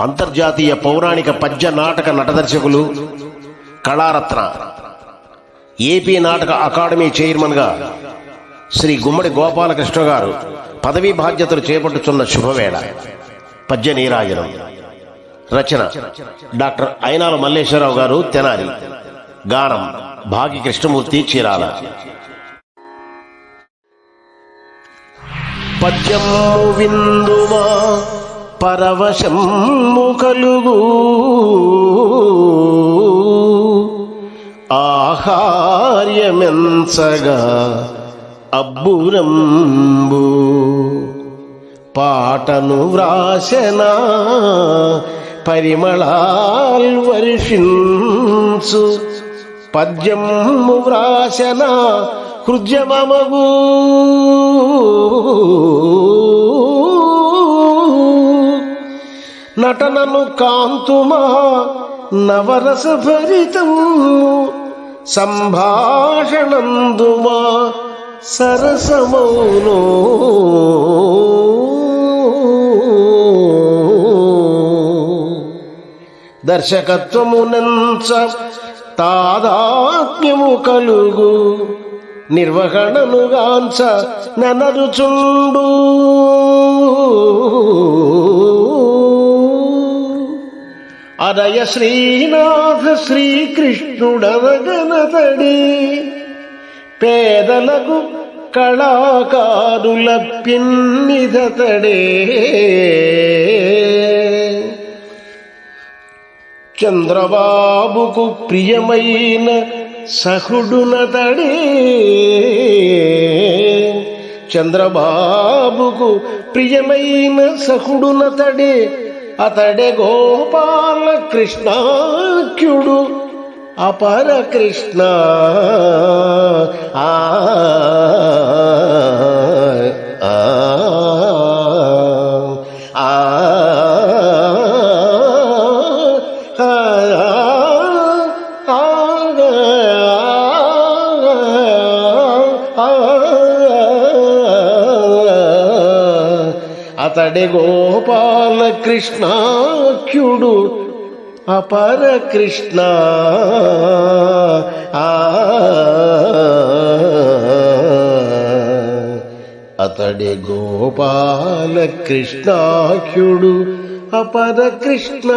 అంతర్జాతీయ పౌరాణిక పద్య నాటక నటదర్శకులు కళారత్న. ఏపీ నాటక అకాడమీ చైర్మన్గా శ్రీ గుమ్మడి గోపాలకృష్ణ గారు పదవీ బాధ్యతలు చేపట్టుచున్న శుభవేళ. పద్య నీరాజనం. రచన డాక్టర్ అయినాల మల్లేశ్వరరావు గారు తెనాలి. గానం భాగి కృష్ణమూర్తి చీరాల. పద్యము విందుమా పరవశము కలుగు. ఆహార్యమెంచగా అబ్బురంబు. పాటను వ్రాసెనా పరిమళాల్ వర్షించు. పద్యము వ్రాసెన హృద్యమమగు. నటనను కాంతుమా నవరస భరితము సంభాషణందుమా సరసమౌనో. దర్శకత్వమునంచ తాదాత్మ్యము కలుగు నిర్వహణనుగాంచ ననరుచుండు. అరయ శ్రీనాథ శ్రీకృష్ణుడవగనతడి పేదలకు కళాకారుల పిన్నిదతడే. చంద్రబాబుకు ప్రియమైన సహుడునతడే. చంద్రబాబుకు ప్రియమైన సహుడునతడే. అతడే గోపాల కృష్ణాఖ్యుడు అపర కృష్ణ ఆ ఆ, ఆ, అతడే గోపాల కృష్ణాఖ్యుడు అపర కృష్ణ. ఆ. అతడే గోపాల కృష్ణాఖ్యుడు అపర కృష్ణ.